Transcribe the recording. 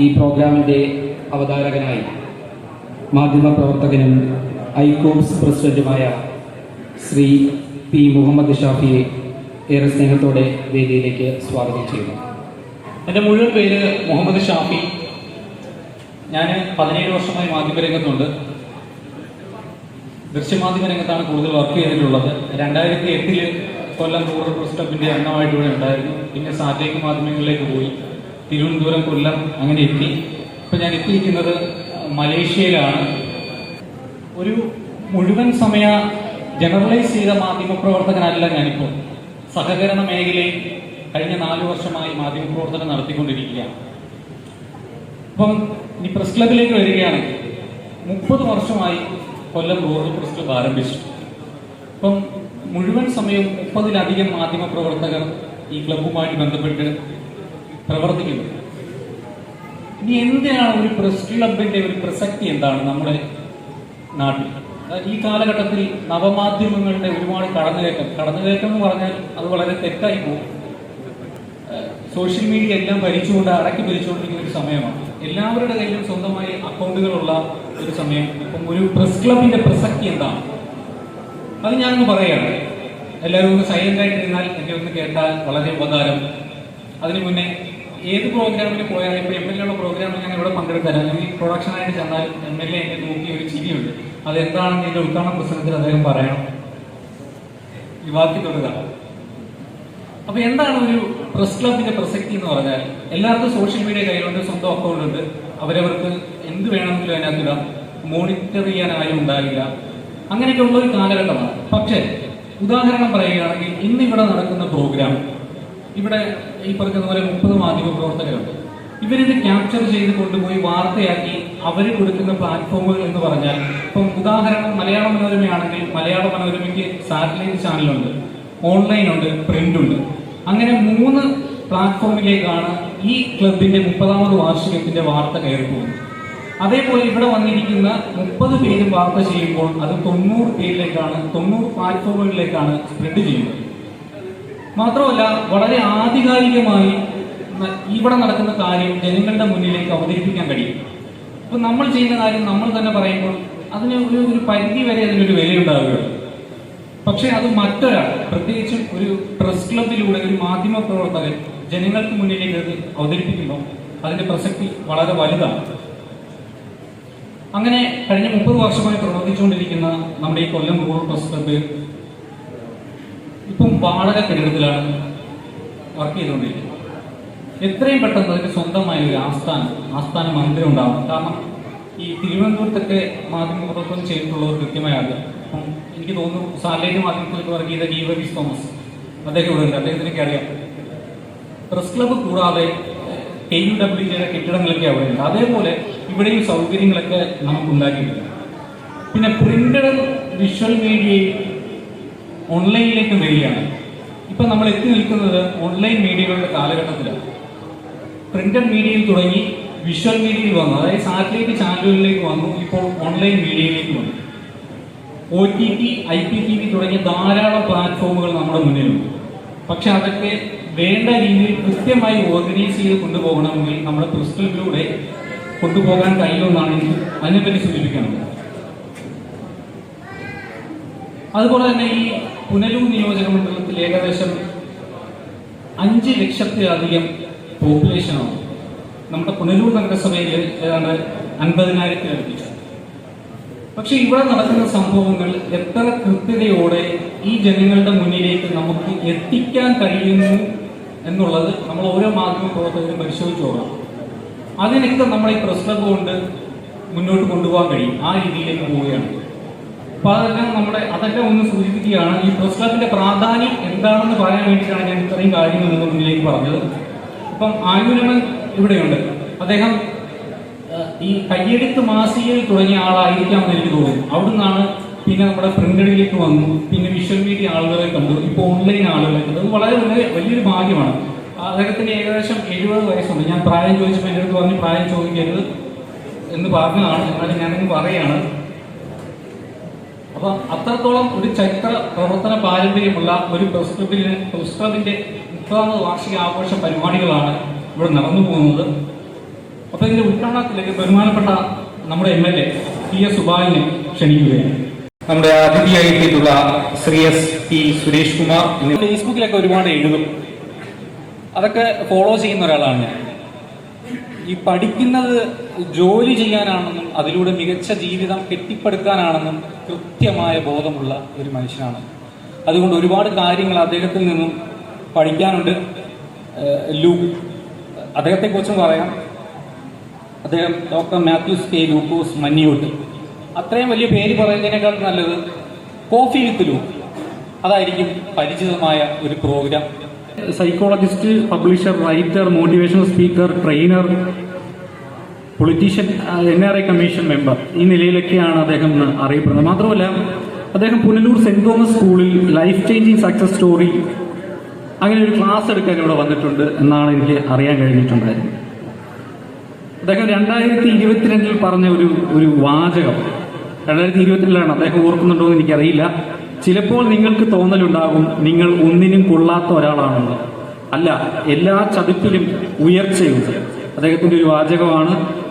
ഈ പ്രോഗ്രാമിന്റെ അവതാരകനായി മാധ്യമപ്രവർത്തകനും ഐകോംസ് പ്രസിഡന്റുമായ ശ്രീ പി മുഹമ്മദ് ഷാഫിയെ ഏറെ സ്നേഹത്തോടെ വേദിയിലേക്ക് സ്വാഗതം ചെയ്യുന്നു. എന്റെ മുഴുവൻ പേര് മുഹമ്മദ് ഷാഫി. ഞാൻ പതിനേഴ് വർഷമായി മാധ്യമരംഗത്തുണ്ട് ദൃശ്യമാധ്യമ രംഗത്താണ് കൂടുതൽ വർക്ക് ചെയ്തിട്ടുള്ളത്. രണ്ടായിരത്തി എട്ടിൽ കൊല്ലം റൂറൽ പ്രസ് ക്ലബിന്റെ ഉണ്ടായിരുന്നു. പിന്നെ സാറ്റലൈറ്റ് മാധ്യമങ്ങളിലേക്ക് പോയി. തിരുവനന്തപുരം കൊല്ലം അങ്ങനെ എത്തി. ഇപ്പം ഞാൻ എത്തിയിരിക്കുന്നത് മലേഷ്യയിലാണ്. ഒരു മുഴുവൻ സമയ ജനറലൈസ് ചെയ്ത മാധ്യമപ്രവർത്തകനല്ല ഞാനിപ്പോൾ സഹകരണ മേഖലയിൽ കഴിഞ്ഞ നാല് വർഷമായി മാധ്യമപ്രവർത്തനം നടത്തിക്കൊണ്ടിരിക്കുകയാണ്. അപ്പം ഈ പ്രസ് ക്ലബിലേക്ക് വരികയാണ്. മുപ്പത് വർഷമായി കൊല്ലം റൂറൽ പ്രസ് ക്ലബ് ആരംഭിച്ചു. അപ്പം മുഴുവൻ സമയവും മുപ്പതിലധികം മാധ്യമപ്രവർത്തകർ ഈ ക്ലബ്ബുമായി ബന്ധപ്പെട്ട് പ്രവർത്തിക്കുന്നു. ഇനി എന്തിനാണ് ഒരു പ്രസ് ക്ലബിന്റെ ഒരു പ്രസക്തി എന്താണ് നമ്മുടെ നാട്ടിൽ? ഈ കാലഘട്ടത്തിൽ നവമാധ്യമങ്ങളുടെ ഒരുപാട് കടന്നുകയറ്റം കടന്നുകയറ്റം എന്ന് പറഞ്ഞാൽ അത് വളരെ തെറ്റായി പോകും. സോഷ്യൽ മീഡിയ എല്ലാം ഭരിച്ചുകൊണ്ട് അടക്കി ഭരിച്ചുകൊണ്ടിരിക്കുന്ന ഒരു സമയമാണ്. എല്ലാവരുടെ കയ്യിലും സ്വന്തമായി അക്കൗണ്ടുകളുള്ള ഒരു സമയം. ഇപ്പം ഒരു പ്രസ് ക്ലബിന്റെ പ്രസക്തി എന്താണ്? അത് ഞാനൊന്ന് പറയുകയാണ്. എല്ലാവരും ഒന്ന് സൈലന്റ് ആയിട്ടിരുന്നാൽ എന്നെ ഒന്ന് കേട്ടാൽ വളരെ ഉപകാരം. അതിനു മുന്നേ ഏത് പ്രോഗ്രാമിന് പോയാലും ഇപ്പോൾ എം എൽ എയുടെ പ്രോഗ്രാമിൽ ഞാൻ ഇവിടെ പങ്കെടുക്കാൻ അല്ലെങ്കിൽ പ്രൊഡക്ഷനായിട്ട് ചെന്നാൽ എം എൽ എ എന്നെ നോക്കി ഒരു ചിരിയുണ്ട്. അതെന്താണെന്ന് എന്റെ ഉദ്ഘാടന പ്രസംഗത്തിൽ അദ്ദേഹം പറയണം? ഈ വാക്കി തൊടുക. അപ്പൊ എന്താണ് ഒരു പ്രസ് ക്ലബിന്റെ പ്രസക്തി എന്ന് പറഞ്ഞാൽ? എല്ലാവർക്കും സോഷ്യൽ മീഡിയ കയ്യിലുണ്ട് സ്വന്തം അക്കൗണ്ട് ഉണ്ട്. അവരവർക്ക് എന്ത് വേണമെങ്കിലും അതിനകത്തിടാം മോണിറ്റർ ചെയ്യാൻ ആരും ഉണ്ടാകില്ല അങ്ങനെയൊക്കെ ഉള്ള ഒരു കാലഘട്ടമാണ്. പക്ഷേ ഉദാഹരണം പറയുകയാണെങ്കിൽ ഇന്ന് ഇവിടെ നടക്കുന്ന പ്രോഗ്രാം ഇവിടെ ഈ പറഞ്ഞ പോലെ മുപ്പത് മാധ്യമ പ്രവർത്തകരുണ്ട്. ഇവരിത് ക്യാപ്ചർ ചെയ്ത് കൊണ്ടുപോയി വാർത്തയാക്കി അവർ കൊടുക്കുന്ന പ്ലാറ്റ്ഫോമുകൾ എന്ന് പറഞ്ഞാൽ ഇപ്പം ഉദാഹരണം മലയാള മനോരമയാണെങ്കിൽ മലയാള മനോരമയ്ക്ക് സാറ്റലൈറ്റ് ചാനലുണ്ട് ഓൺലൈൻ ഉണ്ട് പ്രിന്റ് ഉണ്ട്. അങ്ങനെ മൂന്ന് പ്ലാറ്റ്ഫോമിലേക്കാണ് ഈ ക്ലബിന്റെ മുപ്പതാമത് വാർഷികത്തിന്റെ വാർത്ത കയറി പോകുന്നത്. അതേപോലെ ഇവിടെ വന്നിരിക്കുന്ന മുപ്പത് പേരും വാർത്ത ചെയ്യുമ്പോൾ അത് തൊണ്ണൂറ് പേരിലേക്കാണ് തൊണ്ണൂറ് പ്ലാറ്റ്ഫോമുകളിലേക്കാണ് സ്പ്രെഡ് ചെയ്യുന്നത്. മാത്രമല്ല വളരെ ആധികാരികമായി ഇവിടെ നടക്കുന്ന കാര്യം ജനങ്ങളുടെ മുന്നിലേക്ക് അവതരിപ്പിക്കാൻ കഴിയും. ഇപ്പൊ നമ്മൾ ചെയ്യുന്ന കാര്യം നമ്മൾ തന്നെ പറയുമ്പോൾ അതിന് ഒരു ഒരു പരിധി വരെ അതിനൊരു വിലയുണ്ടാവുകയുള്ളൂ. പക്ഷെ അത് മറ്റൊരാൾ പ്രത്യേകിച്ചും ഒരു പ്രസ് ക്ലബിലൂടെ ഒരു മാധ്യമ പ്രവർത്തകൻ ജനങ്ങൾക്ക് മുന്നിലേക്ക് അത് അവതരിപ്പിക്കുമ്പോൾ അതിന്റെ പ്രസക്തി വളരെ വലുതാണ്. അങ്ങനെ കഴിഞ്ഞ മുപ്പത് വർഷമായി പ്രവർത്തിച്ചുകൊണ്ടിരിക്കുന്ന നമ്മുടെ ഈ കൊല്ലം റൂറൽ പ്രസ് ക്ലബ്ബ് ഇപ്പം വാടക കെട്ടിടത്തിലാണ് വർക്ക് ചെയ്തുകൊണ്ടിരിക്കുന്നത്. എത്രയും പെട്ടെന്ന് അതിന് സ്വന്തമായ ഒരു ആസ്ഥാനം ആസ്ഥാന മന്ദിരം ഉണ്ടാവും കാരണം ഈ തിരുവനന്തപുരത്തൊക്കെ മാധ്യമപ്രവർത്തനം ചെയ്തിട്ടുള്ളവർ കൃത്യമായി അപ്പം എനിക്ക് തോന്നുന്നു സാറ്റലൈറ്റ് മാധ്യമത്തിലൊക്കെ വർക്ക് ചെയ്ത ഗീവറീസ് തോമസ് അദ്ദേഹം ഇവിടെ ഉണ്ട്. അദ്ദേഹത്തിനൊക്കെ അറിയാം. പ്രസ് ക്ലബ്ബ് കൂടാതെ കെ യു ഡബ്ല്യു ജിയുടെ കെട്ടിടങ്ങളൊക്കെ അവിടെ ഉണ്ട്. അതേപോലെ ഇവിടെയും സൗകര്യങ്ങളൊക്കെ നമുക്ക് ഉണ്ടാക്കിയിട്ടുണ്ട് പിന്നെ പ്രിന്റഡ് വിഷ്വൽ മീഡിയയും ഓൺലൈനിലേക്ക് വരികയാണ്. ഇപ്പം നമ്മൾ എത്തി നിൽക്കുന്നത് ഓൺലൈൻ മീഡിയകളുടെ കാലഘട്ടത്തിലാണ്. പ്രിന്റഡ് മീഡിയയിൽ തുടങ്ങി വിഷ്വൽ മീഡിയയിൽ വന്നു. അതായത് സാറ്റലൈറ്റ് ചാനലുകളിലേക്ക് വന്നു. ഇപ്പോൾ ഓൺലൈൻ മീഡിയയിലേക്ക് വന്നു. O T T I P T V തുടങ്ങിയ ധാരാളം പ്ലാറ്റ്ഫോമുകൾ നമ്മുടെ മുന്നിലുണ്ട്. പക്ഷെ അതൊക്കെ വേണ്ട രീതിയിൽ കൃത്യമായി ഓർഗനൈസ് ചെയ്ത് കൊണ്ടുപോകണമെങ്കിൽ നമ്മുടെ ക്രിസ്റ്റലിലൂടെ കൊണ്ടുപോകാൻ കഴിയുമെന്നാണ് എനിക്ക് അതിനെപ്പറ്റി സൂചിപ്പിക്കുന്നത് അതുപോലെ തന്നെ ഈ പുനലൂർ നിയോജക മണ്ഡലത്തിൽ ഏകദേശം അഞ്ച് ലക്ഷത്തിലധികം പോപ്പുലേഷനാണ് നമ്മുടെ പുനലൂർ നഗരസഭയിൽ ഏതാണ്ട് അൻപതിനായിരത്തിലടുപ്പിച്ചു പക്ഷെ ഇവിടെ നടക്കുന്ന സംഭവങ്ങൾ എത്ര കൃത്യതയോടെ ഈ ജനങ്ങളുടെ മുന്നിലേക്ക് നമുക്ക് എത്തിക്കാൻ കഴിയുന്നു എന്നുള്ളത് നമ്മൾ ഓരോ മാധ്യമ പ്രവർത്തകരും പരിശോധിച്ചു നോക്കണം. അതിനൊക്കെ നമ്മൾ ഈ പ്രസ് കൊണ്ട് മുന്നോട്ട് കൊണ്ടുപോകാൻ കഴിയും. ആ രീതിയിലേക്ക് പോവുകയാണ്. അപ്പൊ അതെല്ലാം നമ്മുടെ അതെല്ലാം ഒന്ന് സൂചിപ്പിക്കുകയാണ്. ഈ പ്രസ് ക്ലബിന്റെ പ്രാധാന്യം എന്താണെന്ന് പറയാൻ വേണ്ടിയിട്ടാണ് ഞാൻ ഇത്രയും കാര്യങ്ങൾ നിങ്ങൾ മുന്നിലേക്ക് പറഞ്ഞത്. അപ്പം ആയുരമൻ ഇവിടെയുണ്ട്. അദ്ദേഹം ഈ കയ്യെടുത്ത് മാസികയിൽ തുടങ്ങിയ ആളായിരിക്കാമെന്ന് എനിക്ക് തോന്നുന്നു. അവിടുന്നാണ് പിന്നെ നമ്മുടെ പ്രിന്റഡിലേക്ക് വന്നു. പിന്നെ വിഷ്വൽ മീഡിയ ആളുകളെ കണ്ടു. ഇപ്പോൾ ഓൺലൈൻ ആളുകളെ കണ്ടു. അത് വളരെ വളരെ വലിയൊരു ഭാഗ്യമാണ്. അദ്ദേഹത്തിന് ഏകദേശം എഴുപത് വയസ്സുണ്ട്. ഞാൻ പ്രായം ചോദിച്ചപ്പോൾ എന്റെ അടുത്ത് പറഞ്ഞ് പ്രായം ചോദിക്കരുത് എന്ന് പറഞ്ഞതാണ്. എന്നാലും ഞാനങ്ങ് പറയാണ്. അപ്പൊ അത്രത്തോളം ഒരു ചരിത്ര പ്രവർത്തന പാരമ്പര്യമുള്ള ഒരു പുസ്തകത്തിന് പുസ്തകത്തിന്റെ മുപ്പതാമത് വാർഷിക ആഘോഷ പരിപാടികളാണ് ഇവിടെ നടന്നു പോകുന്നത്. അപ്പൊ ഇതിന്റെ ഉദ്ഘാടനത്തിലേക്ക് ബഹുമാനപ്പെട്ട നമ്മുടെ M L A P S സുബാലിനെ ക്ഷണിക്കുകയാണ്. നമ്മുടെ അതിഥിയായിട്ടുള്ള ശ്രീ എസ് പി സുരേഷ് കുമാർ. ഫേസ്ബുക്കിലൊക്കെ ഒരുപാട് എഴുതും. അതൊക്കെ ഫോളോ ചെയ്യുന്ന ഒരാളാണ് ഞാൻ. ഈ പഠിക്കുന്നത് ജോലി ചെയ്യാനാണെന്നും അതിലൂടെ മികച്ച ജീവിതം കെട്ടിപ്പടുക്കാനാണെന്നും കൃത്യമായ ബോധമുള്ള ഒരു മനുഷ്യനാണ്. അതുകൊണ്ട് ഒരുപാട് കാര്യങ്ങൾ അദ്ദേഹത്തിൽ നിന്നും പഠിക്കാനുണ്ട്. ലൂ അദ്ദേഹത്തെക്കുറിച്ചും പറയാം. അദ്ദേഹം ഡോക്ടർ മാത്യൂസ് കെ ലൂക്കോസ് മഞ്ഞിയോട്ട്. അത്രയും വലിയ പേര് പറയുന്നതിനേക്കാൾ നല്ലത് കോഫി വിത്ത് ലൂ. അതായിരിക്കും പരിചിതമായ ഒരു program. Psychologist publisher writer motivational speaker trainer politician N R I commission member ഈ നിലയിലൊക്കെയാണ് അദ്ദേഹം അറിയപ്പെടുന്നത്. മാത്രമല്ല അദ്ദേഹം പുനലൂർ സെന്റ് തോമസ് സ്കൂളിൽ ലൈഫ് ചേഞ്ചിങ് സക്സസ് സ്റ്റോറി അങ്ങനെ ഒരു ക്ലാസ് എടുക്കാൻ ഇവിടെ വന്നിട്ടുണ്ട് എന്നാണ് എനിക്ക് അറിയാൻ കഴിഞ്ഞിട്ടുണ്ടായിരുന്നത് അദ്ദേഹം രണ്ടായിരത്തി ഇരുപത്തിരണ്ടിൽ പറഞ്ഞ ഒരു ഒരു വാചകം രണ്ടായിരത്തി ഇരുപത്തിരണ്ടിലാണ് അദ്ദേഹം ഓർക്കുന്നുണ്ടോ എന്ന് എനിക്കറിയില്ല. ചിലപ്പോൾ നിങ്ങൾക്ക് തോന്നലുണ്ടാകും നിങ്ങൾ ഒന്നിനും കൊള്ളാത്ത ഒരാളാണെന്ന്. അല്ല എല്ലാ ചതിപ്പിലും ഉയർച്ചയുണ്ട്. അദ്ദേഹത്തിന്റെ ഒരു വാചകമാണ്